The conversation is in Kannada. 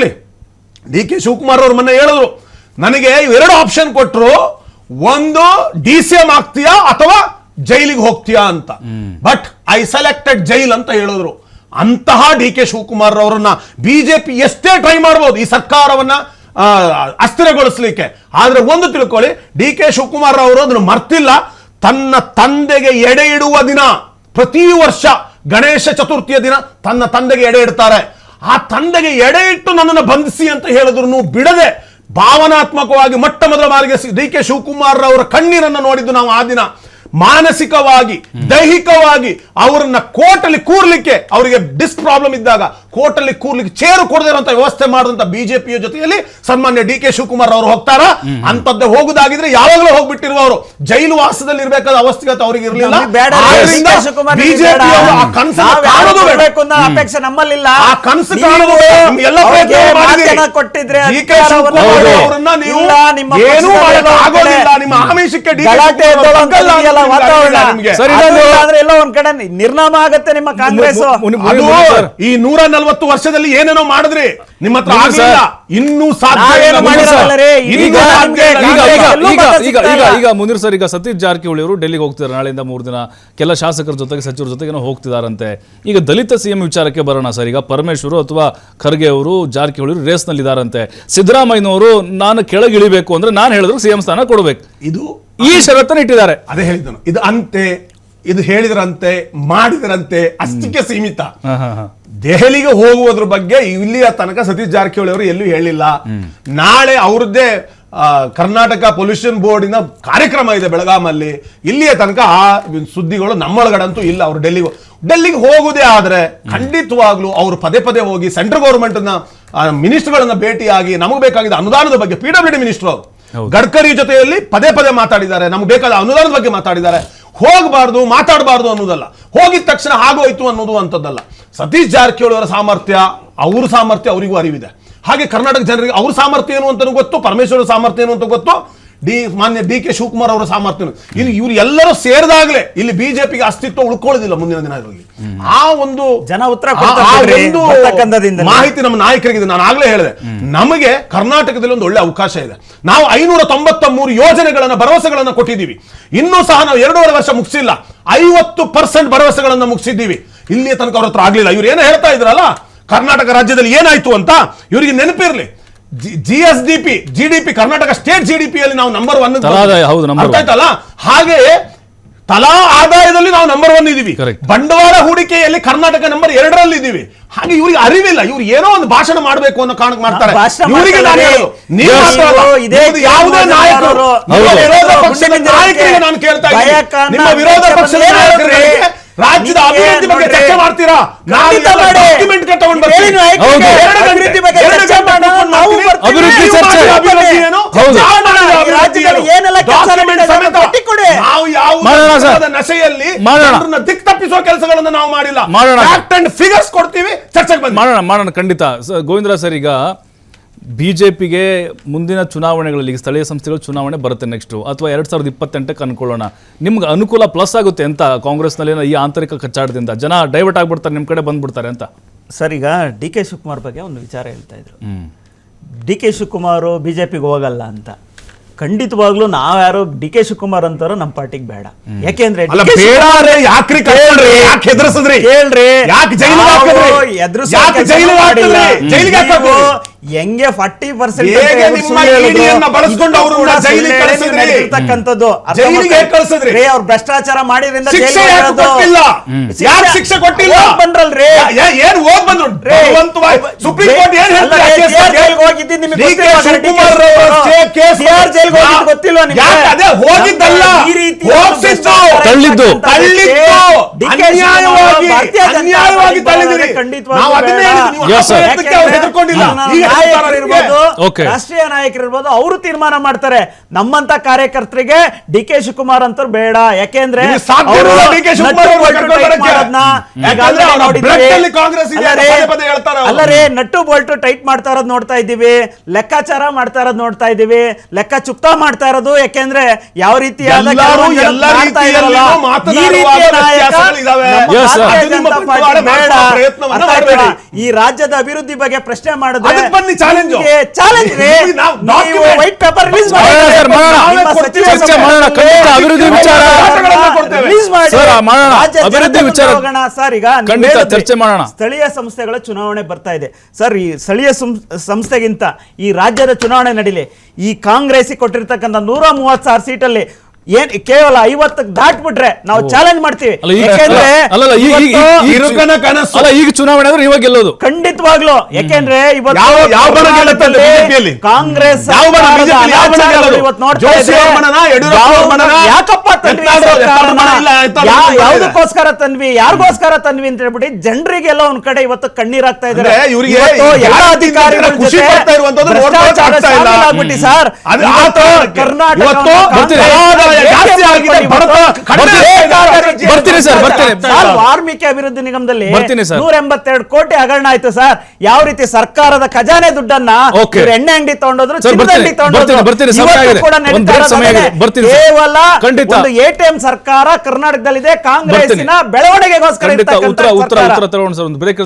ಇರಲಿ ಡಿ ಕೆ ಶಿವಕುಮಾರ್ ಅವ್ರ ಮೊನ್ನೆ ಹೇಳಿದ್ರು ನನಗೆ ಇವೆರಡು ಆಪ್ಷನ್ ಕೊಟ್ಟರು ಒಂದು ಡಿ ಸಿ ಎಂ ಆಗ್ತೀಯಾ ಅಥವಾ ಜೈಲಿಗೆ ಹೋಗ್ತೀಯಾ ಅಂತ. ಬಟ್ ಐ ಸೆಲೆಕ್ಟೆಡ್ ಜೈಲ್ ಅಂತ ಹೇಳಿದ್ರು. ಅಂತಹ ಡಿ ಕೆ ಶಿವಕುಮಾರ್ ಅವರನ್ನ ಬಿಜೆಪಿ ಎಷ್ಟೇ ಟ್ರೈ ಮಾಡಬಹುದು ಈ ಸರ್ಕಾರವನ್ನ ಅಸ್ಥಿರಗೊಳಿಸ್ಲಿಕ್ಕೆ. ಆದ್ರೆ ಒಂದು ತಿಳ್ಕೊಳ್ಳಿ ಡಿ ಕೆ ಶಿವಕುಮಾರ್ ಅವರು ಅದನ್ನು ಮರ್ತಿಲ್ಲ. ತನ್ನ ತಂದೆಗೆ ಎಡೆ ಇಡುವ ದಿನ ಪ್ರತಿ ವರ್ಷ ಗಣೇಶ ಚತುರ್ಥಿಯ ದಿನ ತನ್ನ ತಂದೆಗೆ ಎಡೆ ಇಡ್ತಾರೆ. ಆ ತಂದೆಗೆ ಎಡೆ ಇಟ್ಟು ನನ್ನನ್ನು ಬಂಧಿಸಿ ಅಂತ ಹೇಳಿದ್ರು ಬಿಡದೆ ಭಾವನಾತ್ಮಕವಾಗಿ ಮೊಟ್ಟ ಮೊದಲ ಬಾರಿಗೆ ಡಿ ಕೆ ಶಿವಕುಮಾರ್ ಅವರ ಕಣ್ಣೀರನ್ನು ನೋಡಿದ್ದು ನಾವು ಆ ದಿನ. ಮಾನಸಿಕವಾಗಿ ದೈಹಿಕವಾಗಿ ಅವರನ್ನ ಕೋರ್ಟಲ್ಲಿ ಕೂರ್ಲಿಕ್ಕೆ ಅವರಿಗೆ ಡಿಸ್ಕ್ ಪ್ರಾಬ್ಲಮ್ ಇದ್ದಾಗ ಕೋರ್ಟಲ್ಲಿ ಕೂರ್ಲಿಕ್ಕೆ ಚೇರು ಕೊಡದಿರುವಂತ ವ್ಯವಸ್ಥೆ ಮಾಡಿದಂತ ಬಿಜೆಪಿಯ ಜೊತೆಯಲ್ಲಿ ಸನ್ಮಾನ್ಯ ಡಿ ಕೆ ಶಿವಕುಮಾರ್ ಅವರು ಹೋಗ್ತಾರ? ಅಂತದ್ದೇ ಹೋಗುದಾಗಿದ್ರೆ ಯಾವಾಗಲೂ ಹೋಗ್ಬಿಟ್ಟಿರುವವರು ಜೈಲು ವಾಸದಲ್ಲಿ ಇರಬೇಕಾದ ಅವಸ್ಥೆಗತ ಅವರಿಗೆ ಇರಲಿಲ್ಲ. ಅಪೇಕ್ಷೆ ನಮ್ಮಲ್ಲಿಲ್ಲ. ಆ ಕನಸು ಎಲ್ಲ ಪ್ರಯತ್ನ ಕೊಟ್ಟಿದ್ರೆ ಡಿ ಕೆ ಶಿವಕುಮಾರ್ ಅವರನ್ನ ನೀವು ಏನೂ ಆಗೋದಿಲ್ಲ. ನಿಮ್ಮ ಆಮಿಷಕ್ಕೆ ಡಿ ಕೆ ವಾತಾವರಣ. ಸರಿ, ಅಂದ್ರೆ ಎಲ್ಲೋ ಒಂದ್ ಕಡೆ ನಿರ್ನಾಮ ಆಗತ್ತೆ ನಿಮ್ಮ ಕಾಂಗ್ರೆಸ್ ಅದು ಈ ನೂರ ನಲ್ವತ್ತು ವರ್ಷದಲ್ಲಿ ಏನೇನೋ ಮಾಡಿದ್ರಿ? ನಿಮ್ಮ ಹತ್ರ ಇನ್ನು ಇನ್ನೂ ಸಾಧ್ಯ ಈಗ ಮುನೀರ್ ಸರ್ ಈಗ ಸತೀಶ್ ಜಾರಕಿಹೊಳಿ ಅವರು ಡೆಲ್ಲಿಗೆ ಹೋಗ್ತಿದ್ದಾರೆ. ನಾಳೆಯಿಂದ ಮೂರು ದಿನ ಕೆಲ ಶಾಸಕರ ಜೊತೆಗೆ ಸಚಿವರ ಜೊತೆಗೆ ಹೋಗ್ತಿದಾರಂತೆ. ಈಗ ದಲಿತ ಸಿಎಂ ವಿಚಾರಕ್ಕೆ ಬರೋಣ ಸರ್. ಈಗ ಪರಮೇಶ್ವರು ಅಥವಾ ಖರ್ಗೆ ಅವರು ಜಾರಕಿಹೊಳಿ ರೇಸ್ನಲ್ಲಿ ಇದಾರಂತೆ ಸಿದ್ದರಾಮಯ್ಯನವರು ನಾನು ಕೆಳಗಿಳಿಬೇಕು ಅಂದ್ರೆ ನಾನು ಹೇಳಿದ್ರು ಸಿಎಂ ಸ್ಥಾನ ಕೊಡಬೇಕು. ಇದು ಈ ಷರತ್ತನ್ನು ಇಟ್ಟಿದ್ದಾರೆ. ಅದೇ ಹೇಳಿದ್ದನು. ಇದು ಅಂತೆ ಇದು ಹೇಳಿದ್ರಂತೆ ಮಾಡಿದ್ರಂತೆ ಅಷ್ಟಕ್ಕೆ ಸೀಮಿತ. ದೆಹಲಿಗೆ ಹೋಗುವುದ್ರ ಬಗ್ಗೆ ಇಲ್ಲಿಯ ತನಕ ಸತೀಶ್ ಜಾರಕಿಹೊಳಿ ಅವರು ಎಲ್ಲೂ ಹೇಳಿಲ್ಲ. ನಾಳೆ ಅವ್ರದ್ದೇ ಕರ್ನಾಟಕ ಪೊಲ್ಯೂಷನ್ ಬೋರ್ಡಿನ ಕಾರ್ಯಕ್ರಮ ಇದೆ ಬೆಳಗಾಮಲ್ಲಿ ಇಲ್ಲಿಯ ತನಕ ಆ ಸುದ್ದಿಗಳು ನಮ್ಮೊಳಗಡಂತೂ ಇಲ್ಲ. ಅವರು ಡೆಲ್ಲಿಗೆ ಡೆಲ್ಲಿಗೆ ಹೋಗುದೇ ಆದ್ರೆ ಖಂಡಿತವಾಗ್ಲೂ ಅವರು ಪದೇ ಪದೇ ಹೋಗಿ ಸೆಂಟ್ರಲ್ ಗೌರ್ಮೆಂಟ್ನ ಮಿನಿಸ್ಟರ್ಗಳನ್ನ ಭೇಟಿಯಾಗಿ ನಮಗೆ ಬೇಕಾಗಿದ್ದ ಅನುದಾನದ ಬಗ್ಗೆ ಪಿ ಡಬ್ಲ್ಯೂ ಡಿ ಮಿನಿಸ್ಟರ್ ಅವರು. ಗಡ್ಕರಿ ಜೊತೆಯಲ್ಲಿ ಪದೇ ಪದೇ ಮಾತಾಡಿದ್ದಾರೆ. ನಮ್ಗೆ ಬೇಕಾದ ಅನುದಾನದ ಬಗ್ಗೆ ಮಾತಾಡಿದ್ದಾರೆ. ಹೋಗಬಾರ್ದು, ಮಾತಾಡಬಾರ್ದು ಅನ್ನೋದಲ್ಲ. ಹೋಗಿದ ತಕ್ಷಣ ಆಗೋಯ್ತು ಅನ್ನೋದು ಅಂಥದ್ದಲ್ಲ. ಸತೀಶ್ ಜಾರಕಿಹೊಳಿ ಅವರ ಸಾಮರ್ಥ್ಯ, ಅವ್ರ ಸಾಮರ್ಥ್ಯ ಅವರಿಗೂ ಅರಿವಿದೆ. ಹಾಗೆ ಕರ್ನಾಟಕ ಜನರಿಗೆ ಅವ್ರ ಸಾಮರ್ಥ್ಯ ಏನು ಅಂತ ಗೊತ್ತು ಪರಮೇಶ್ವರ ಸಾಮರ್ಥ್ಯ ಏನು ಅಂತ ಗೊತ್ತು ಡಿ ಮಾನ್ಯ ಡಿ ಕೆ ಶಿವಕುಮಾರ್ ಅವರ ಸಾಮರ್ಥ್ಯ ಏನು. ಇಲ್ಲಿ ಇವ್ರು ಎಲ್ಲರೂ ಸೇರಿದಾಗಲೇ ಇಲ್ಲಿ ಬಿಜೆಪಿಗೆ ಅಸ್ತಿತ್ವ ಉಳ್ಕೊಳ್ಳೋದಿಲ್ಲ ಮುಂದಿನ ದಿನಗಳಲ್ಲಿ. ಆ ಒಂದು ಜನ ಉತ್ತರ. ಮಾಹಿತಿ ನಮ್ಮ ನಾಯಕರಿಗೆ ನಾನು ಆಗ್ಲೇ ಹೇಳಿದೆ. ನಮಗೆ ಕರ್ನಾಟಕದಲ್ಲಿ ಒಂದು ಒಳ್ಳೆ ಅವಕಾಶ ಇದೆ. ನಾವು ಐನೂರ ತೊಂಬತ್ತ ಮೂರು ಯೋಜನೆಗಳನ್ನ ಭರವಸೆಗಳನ್ನ ಕೊಟ್ಟಿದ್ದೀವಿ. ಇನ್ನೂ ಸಹ ನಾವು ಎರಡೂವರೆ ವರ್ಷ ಮುಗಿಸಿಲ್ಲ. ಐವತ್ತು ಪರ್ಸೆಂಟ್ ಭರವಸೆಗಳನ್ನ ಮುಗಿಸಿದ್ದೀವಿ. ಇಲ್ಲಿಯ ತನಕ ಅವ್ರ ಹತ್ರ ಆಗ್ಲಿಲ್ಲ. ಇವ್ರು ಏನೋ ಹೇಳ್ತಾ ಇದ್ರಲ್ಲ ಕರ್ನಾಟಕ ರಾಜ್ಯದಲ್ಲಿ ಏನಾಯ್ತು ಅಂತ ಇವರಿಗೆ ನೆನಪಿರ್ಲಿ. G S D P G D P Karnataka state G D P ಅಲ್ಲಿ ನಾವು ನಂಬರ್ ಒನ್ ತಲಾದಾಯ, ಹೌದು. ಆಯ್ತಲ್ಲ ಹಾಗೆ ತಲಾ ಆದಾಯದಲ್ಲಿ ನಾವು ನಂಬರ್ ಒನ್ ಇದೀವಿ ಬಂಡವಾಳ ಹೂಡಿಕೆಯಲ್ಲಿ ಕರ್ನಾಟಕ ನಂಬರ್ ಎರಡರಲ್ಲಿ ಇದೀವಿ ಹಾಗೆ ಇವ್ರಿಗೆ ಅರಿವಿಲ್ಲ ಇವ್ರು ಏನೋ ಒಂದು ಭಾಷಣ ಮಾಡಬೇಕು ಅನ್ನೋ ಕಾರಣಕ್ಕೆ ಮಾಡ್ತಾರೆ. ಇವರಿಗೆ ನಾನು ಹೇಳೋದು, ಯಾವುದೇ ನಾಯಕರು. ವಿರೋಧ ಪಕ್ಷದ ನಾಯಕರಿಗೆ ನಾನು ಕೇಳ್ತಾ ಇದ್ದೀನಿ. ನಿಮ್ಮ ವಿರೋಧ ಪಕ್ಷದ ಏನು ನಾಯಕರಿಗೆ? ರಾಜ್ಯದ ಅಭಿವೃದ್ಧಿ ಬಗ್ಗೆ. ಚರ್ಚೆ ಮಾಡ್ತೀರಾ? ನಶೆಯಲ್ಲಿ ದಿಕ್ ತಪ್ಪಿಸುವ ಕೆಲಸಗಳನ್ನು ನಾವು ಮಾಡಿಲ್ಲ. ಮಾಡೋಣ. ಫಿಗರ್ಸ್ ಕೊಡ್ತೀವಿ. ಚರ್ಚೆಗೆ ಬಂದು ಮಾಡೋಣ ಮಾಡೋಣ. ಖಂಡಿತ. ಗೋವಿಂದ ಗೋವಿಂದರಾಜ್ ಸರ್ ಈಗ ಬಿಜೆಪಿಗೆ ಮುಂದಿನ ಚುನಾವಣೆಗಳಲ್ಲಿ ಈಗ ಸ್ಥಳೀಯ ಸಂಸ್ಥೆಗಳು ಚುನಾವಣೆ ಬರುತ್ತೆ ನೆಕ್ಸ್ಟು ಅಥವಾ ಎರಡು ಸಾವಿರದ ಇಪ್ಪತ್ತೆಂಟಕ್ಕೆ ಅನ್ಕೊಳ್ಳೋಣ. ನಿಮ್ಗೆ ಅನುಕೂಲ ಪ್ಲಸ್ ಆಗುತ್ತೆ ಅಂತ ಕಾಂಗ್ರೆಸ್ನಲ್ಲಿ ಈ ಆಂತರಿಕ ಕಚ್ಚಾಟದಿಂದ ಜನ ಡೈವರ್ಟ್ ಆಗಿಬಿಡ್ತಾರೆ ನಿಮ್ಮ ಕಡೆ ಬಂದ್ಬಿಡ್ತಾರೆ ಅಂತ. ಸರ್ ಈಗ ಡಿ ಕೆ ಶಿವಕುಮಾರ್ ಬಗ್ಗೆ ಒಂದು ವಿಚಾರ ಹೇಳ್ತಾ ಇದ್ರು. ಡಿ ಕೆ ಶಿವಕುಮಾರ್ ಪಿಗೆ ಹೋಗಲ್ಲ ಅಂತ. ಖಂಡಿತವಾಗ್ಲೂ ನಾವ್ಯಾರು ಡಿ ಕೆ ಶಿವಕುಮಾರ್ ಅಂತಾರೋ ನಮ್ಮ ಪಾರ್ಟಿಗೆ ಬೇಡ. ಯಾಕೆಂದ್ರೆ ಹೆಂಗೆ ಫಾರ್ಟಿ ಪರ್ಸೆಂಟ್ ಹೇಗೆ ನಿಮ್ಮ ಇಡಿಯನ್ನ ಬಳಸ್ಕೊಂಡು ಅವ್ರನ್ನ ಜೈಲಿಗೆ ಕಳ್ಸಿದ್ರಿ? ಜೈಲಿಗೆ ಹೇಗೆ ಕಳ್ಸಿದ್ರಿ? ಅವ್ರು ಭ್ರಷ್ಟಾಚಾರ ಮಾಡಿದ್ರಿಂದ ಶಿಕ್ಷೆ. ಕೊಟ್ಟಿಲ್ಲ? ಬಂದ್ರಲ್ರಿ. ಏನ್ ಹೋಗ್ ಬಂದ್ರು? ಸುಪ್ರೀಂ ಕೋರ್ಟ್ ಏನ್ ನಿಮಗೆ ಅದೇ ಹೋಗಿದ್ದಲ್ಲ? ಈ ರೀತಿ ತಳ್ಳಿದ್ದು. ಅನ್ಯಾಯವಾಗಿ ಅನ್ಯಾಯವಾಗಿ ತಳ್ಳಿದಿರಿ ಖಂಡಿತವಾಗಿ ನಾವು ಅದನ್ನೇ. ಹೇಳಿದ್ವಿ, ನೀವು. ಹೆದರ್ಕೊಂಡಿಲ್ಲ. ಈಗ ರಾಷ್ಟ್ರೀಯ ನಾಯಕರು ಇರ್ಬೋದು ಅವರು ತೀರ್ಮಾನ ಮಾಡ್ತಾರೆ. ನಮ್ಮಂತ ಕಾರ್ಯಕರ್ತರಿಗೆ ಡಿ ಕೆ ಶಿವಕುಮಾರ್ ಅಂತ ಬೇಡ. ಯಾಕೆಂದ್ರೆ ಶಿವಕುಮಾರ್ ನಟ್ಟು ಬೋಲ್ಟು ಟೈಟ್ ಮಾಡ್ತಾ ಇರೋದು ನೋಡ್ತಾ ಇದ್ದೀವಿ. ಲೆಕ್ಕಾಚಾರ ಮಾಡ್ತಾ ಇರೋದು ನೋಡ್ತಾ ಇದ್ದೀವಿ. ಲೆಕ್ಕ ಚುಕ್ತಾ ಮಾಡ್ತಾ ಇರೋದು ಯಾಕೆಂದ್ರೆ ಯಾವ ರೀತಿಯಾದ ಈ ರಾಜ್ಯದ ಅಭಿವೃದ್ಧಿ ಬಗ್ಗೆ ಪ್ರಶ್ನೆ ಮಾಡಿದ್ರೆ ಬನ್ನಿ challenge challenge white paper release ಚರ್ಚೆ ಮಾಡೋಣ, ಖಂಡಿತ ಅಭಿವೃದ್ಧಿ ವಿಚಾರ. ರಿಲೀಸ್ ಮಾಡಿ ಅಭಿವೃದ್ಧಿ ವಿಚಾರ. ಹೋಗೋಣ. ಸರ್ ಈಗ ಖಂಡಿತ ಚರ್ಚೆ ಮಾಡೋಣ. ಸ್ಥಳೀಯ ಸಂಸ್ಥೆಗಳ ಚುನಾವಣೆ ಬರ್ತಾ ಇದೆ. ಸರ್ ಈ ಸ್ಥಳೀಯ ಸಂಸ್ಥೆಗಿಂತ ಈ ರಾಜ್ಯದ ಚುನಾವಣೆ ನಡೀಲಿ. ಈ ಕಾಂಗ್ರೆಸ್ ಕೊಟ್ಟಿರ್ತಕ್ಕಂಥ ನೂರ ಮೂವತ್ತು ಸಾವಿರ ಸೀಟಲ್ಲಿ ಏನ್ ಕೇವಲ ಐವತ್ತಕ್ಕೆ ದಾಟ್ಬಿಟ್ರೆ ನಾವು ಚಾಲೆಂಜ್ ಮಾಡ್ತೀವಿ. ಅಲ್ಲ, ಈಗ- ಯಾಕೆಂದ್ರೆ ಅಲ್ಲ, ಅಲ್ಲ, ಈಗ- ಈಗ- ಇವತ್ತು ಇರುಕನ ಕನಸು. ಅಲ್ಲ ಈಗ ಚುನಾವಣೆ ಅಂದ್ರೆ ಇವಾಗ ಗೆಲ್ಲೋದು. ಖಂಡಿತವಾಗ್ಲು. ಯಾಕೆಂದ್ರೆ ಇವತ್ತು? ಕಾಂಗ್ರೆಸ್. ಯಾವ್ದಕ್ಕೋಸ್ಕರ ತನ್ವಿ? ಯಾರಿಗೋಸ್ಕರ ತನ್ವಿ ಅಂತ ಹೇಳ್ಬಿಟ್ಟು ಜನರಿಗೆಲ್ಲ ಒಂದ್ ಕಡೆ ಇವತ್ತು ಕಣ್ಣೀರಾಗ್ತಾ ಅಧಿಕಾರಿಗಳ ಭ್ರಷ್ಟಾಚಾರ ಆಗ್ತಾ ಇದಾರೆ ಶಾಮೀಲಾಗ್ಬಿಟ್ಟು ಸರ್. ಇವತ್ತು ಕರ್ನಾಟಕ ಬರ್ತೀನಿ. ಸರ್, ಬರ್ತೀನಿ. ಸರ್, ವಾಲ್ಮೀಕಿ ಅಭಿವೃದ್ಧಿ ನಿಗಮದಲ್ಲಿ. ನೂರ ಎಂಬತ್ತೆರಡು ಕೋಟಿ ಹಗರಣ ಆಯ್ತು ಸರ್ ಯಾವ ರೀತಿ ಸರ್ಕಾರದ ಖಜಾನೆ ದುಡ್ಡನ್ನ ಎಣ್ಣೆ ಅಂಗಡಿ ತಗೊಂಡೋದ್ರು ಬರ್ತೀನಿ, ಅಂಗಡಿ ಸರ್. ಕೇವಲ. ಒಂದು ಎಟಿಎಂ ಸರ್ಕಾರ ಕರ್ನಾಟಕದಲ್ಲಿದೆ ಕಾಂಗ್ರೆಸ್ಸಿನ ಬೆಳವಣಿಗೆಗೋಸ್ಕರ ಉತ್ತರ ಉತ್ತರ ಉತ್ತರ ತಗೊಂಡು ಸರ್ ಒಂದು ಬ್ರೇಕ್